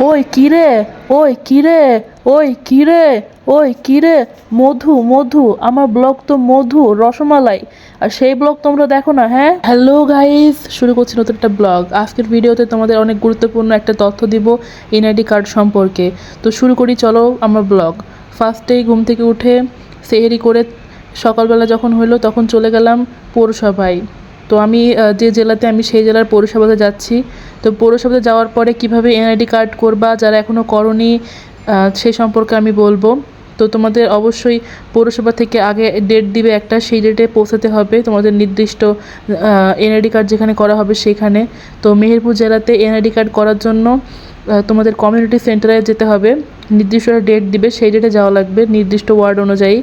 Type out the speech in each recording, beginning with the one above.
ওই কিরে ওই কিরে ওই কিরে ওই কিরে মধু মধু, আমার ব্লগ তো মধু, রসমালাই। আর সেই ব্লগ তোমরা দেখো না হ্যাঁ? হ্যালো গাইস শুরু করছি নতুন একটা ব্লগ। আজকের ভিডিওতে তোমাদের অনেক গুরুত্বপূর্ণ একটা তথ্য দিব এনআইডি কার্ড সম্পর্কে। তো শুরু করি, চলো আমার ব্লগ। ফার্স্টেই ঘুম থেকে উঠে সেহেরি করে সকালবেলা যখন হলো তখন চলে গেলাম পৌরসভায়। তো আমি যে জেলাতে আমি সেই জেলার পৌরসভাতে যাচ্ছি, তো পৌরসভাতে যাওয়ার পরে কীভাবে এনআইডি কার্ড করবা, যারা এখনও করনি সেই সম্পর্কে আমি বলব। তো তোমাদের অবশ্যই পৌরসভা থেকে আগে ডেট দিবে একটা, সেই ডেটে পৌঁছাতে হবে। তোমাদের নির্দিষ্ট এনআইডি কার্ড যেখানে করা হবে সেখানে। তো মেহেরপুর জেলাতে এনআইডি কার্ড করার জন্য তোমাদের কমিউনিটি সেন্টারে যেতে হবে। নির্দিষ্ট ডেট দিবে, সেই ডেটে যাওয়া লাগবে। নির্দিষ্ট ওয়ার্ড অনুযায়ী।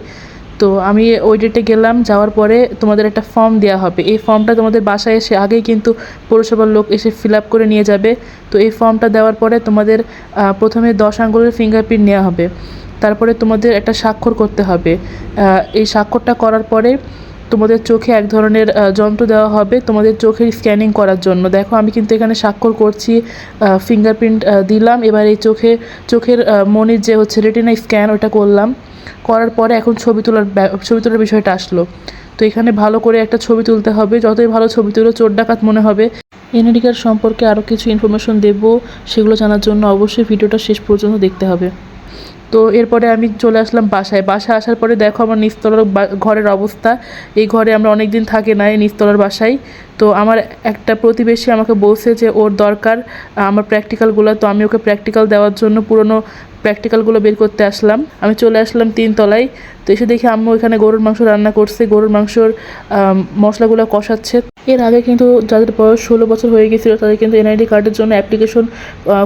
তো আমি ওই ডেটে গেলাম, যাওয়ার পরে তোমাদের একটা ফর্ম দেওয়া হবে। এই ফর্মটা তোমাদের বাসায় এসে আগেই কিন্তু পৌরসভার লোক এসে ফিল আপ করে নিয়ে যাবে। তো এই ফর্মটা দেওয়ার পরে তোমাদের প্রথমে দশ আঙ্গুলের ফিঙ্গারপ্রিন্ট নেওয়া হবে। তারপরে তোমাদের একটা স্বাক্ষর করতে হবে। এই স্বাক্ষরটা করার পরে তোমাদের চোখে এক ধরনের যন্ত্র দেওয়া হবে তোমাদের চোখের স্ক্যানিং করার জন্য। দেখো, আমি কিন্তু এখানে স্বাক্ষর করছি ফিঙ্গারপ্রিন্ট দিলাম। এবার এই চোখে, চোখের মনির যে হচ্ছে রেটিনা স্ক্যান ওটা করলাম। করার পরে এখন ছবি তোলার ছবি তোলার বিষয়টা আসলো। তো এখানে ভালো করে একটা ছবি তুলতে হবে। যতই ভালো ছবি তুলো, চোর ডাকাত মনে হবে। এনআইডি কার্ড সম্পর্কে আরও কিছু ইনফরমেশন দেবো, সেগুলো জানার জন্য অবশ্যই ভিডিওটা শেষ পর্যন্ত দেখতে হবে। তো এরপরে আমি চলে আসলাম বাসায়। বাসায় আসার পরে দেখো আমার নিস্তলার ঘরের অবস্থা। এই ঘরে আমরা অনেক দিন থাকি না এই নিস্তলার বাসায়। তো আমার একটা প্রতিবেশী আমাকে বলছে যে, ওর দরকার আমার প্র্যাকটিক্যালগুলো তো আমি ওকে প্র্যাকটিক্যাল দেওয়ার জন্য পুরনো প্র্যাকটিক্যালগুলো বের করতে আসলাম। আমি চলে আসলাম তিন তলায়। তো এসে দেখি আম্মু এখানে গরুর মাংস রান্না করছে। গরুর মাংসর মশলাগুলো কষাচ্ছে। এর আগে কিন্তু যাদের বয়স ষোলো বছর হয়ে গেছিল, তাদের কিন্তু এনআইডি কার্ডের জন্য অ্যাপ্লিকেশন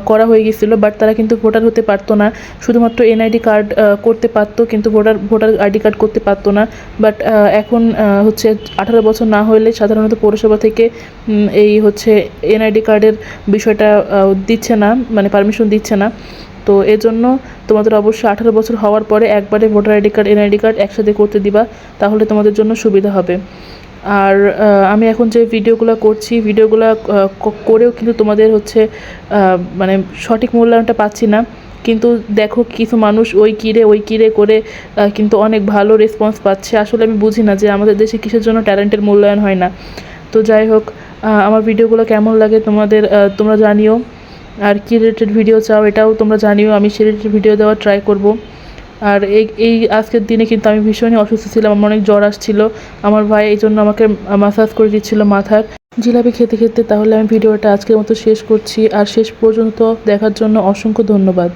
করা হয়ে গেছিল। বাট তারা কিন্তু ভোটার হতে পারতো না। শুধুমাত্র এনআইডি কার্ড করতে পারতো, কিন্তু ভোটার ভোটার আইডি কার্ড করতে পারতো না। বাট এখন হচ্ছে আঠারো বছর না হলে সাধারণত পৌরসভা থেকে এই হচ্ছে এনআইডি কার্ডের বিষয়টা দিচ্ছে না মানে পারমিশন দিচ্ছে না। তো এর জন্য তোমাদের অবশ্যই আঠারো বছর হওয়ার পরে একবারে voter ID card, NID card একসাথে করতে দিবা, তাহলে তোমাদের জন্য সুবিধা হবে। আর আমি এখন যে ভিডিওগুলো করছি, ভিডিওগুলো করেও কিন্তু তোমাদের হচ্ছে মানে সঠিক মূল্যায়নটা পাচ্ছি না। কিন্তু দেখো কিছু মানুষ ওই কিরে ওই কিরে করে কিন্তু অনেক ভালো রেসপন্স পাচ্ছে। আসলে আমি বুঝি না যে আমাদের দেশে কিসের জন্য ট্যালেন্টের মূল্যায়ন হয় না। তো যাই হোক আমার ভিডিওগুলো কেমন লাগে তোমাদের তোমরা জানিও। আর কী রিলেটেড ভিডিও চাও এটাও তোমরা জানিও, আমি সে রিলেটেড ভিডিও দেওয়ার ট্রাই করব। আর এই এই আজকের দিনে কিন্তু আমি ভীষণই অসুস্থ ছিলাম, আমার অনেক জ্বর আসছিল। আমার ভাই এই জন্য আমাকে মাসাজ করে দিচ্ছিল মাথার। জিলাপি খেতে খেতে তাহলে আমি ভিডিওটা আজকের মতো শেষ করছি। আর শেষ পর্যন্ত দেখার জন্য অসংখ্য ধন্যবাদ।